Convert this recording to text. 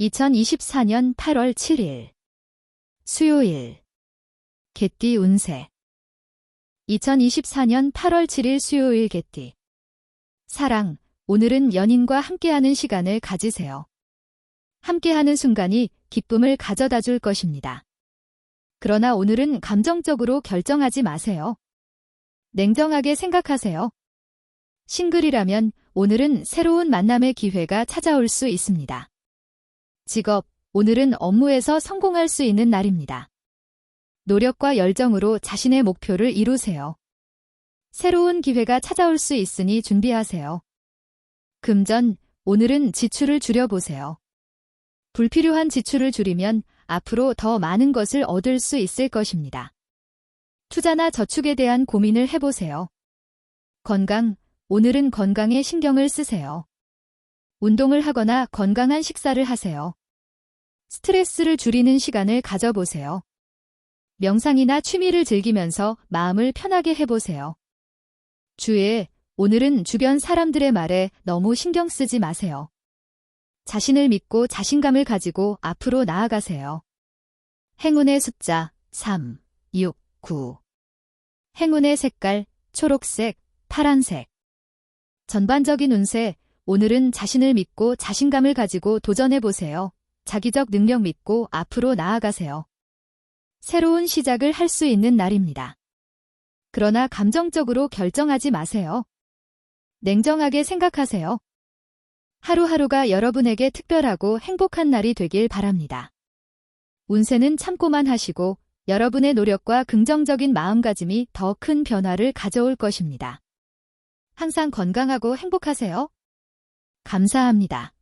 2024년 8월 7일 수요일 개띠 운세 2024년 8월 7일 수요일 개띠 사랑 오늘은 연인과 함께하는 시간을 가지세요. 함께하는 순간이 기쁨을 가져다 줄 것입니다. 그러나 오늘은 감정적으로 결정하지 마세요. 냉정하게 생각하세요. 싱글이라면 오늘은 새로운 만남의 기회가 찾아올 수 있습니다. 직업, 오늘은 업무에서 성공할 수 있는 날입니다. 노력과 열정으로 자신의 목표를 이루세요. 새로운 기회가 찾아올 수 있으니 준비하세요. 금전, 오늘은 지출을 줄여보세요. 불필요한 지출을 줄이면 앞으로 더 많은 것을 얻을 수 있을 것입니다. 투자나 저축에 대한 고민을 해보세요. 건강, 오늘은 건강에 신경을 쓰세요. 운동을 하거나 건강한 식사를 하세요. 스트레스를 줄이는 시간을 가져보세요. 명상이나 취미를 즐기면서 마음을 편하게 해보세요. 주에 오늘은 주변 사람들의 말에 너무 신경 쓰지 마세요. 자신을 믿고 자신감을 가지고 앞으로 나아가세요. 행운의 숫자 3, 6, 9. 행운의 색깔 초록색, 파란색. 전반적인 운세, 오늘은 자신을 믿고 자신감을 가지고 도전해보세요. 자기적 능력 믿고 앞으로 나아가세요. 새로운 시작을 할 수 있는 날입니다. 그러나 감정적으로 결정하지 마세요. 냉정하게 생각하세요. 하루하루가 여러분에게 특별하고 행복한 날이 되길 바랍니다. 운세는 참고만 하시고 여러분의 노력과 긍정적인 마음가짐이 더 큰 변화를 가져올 것입니다. 항상 건강하고 행복하세요. 감사합니다.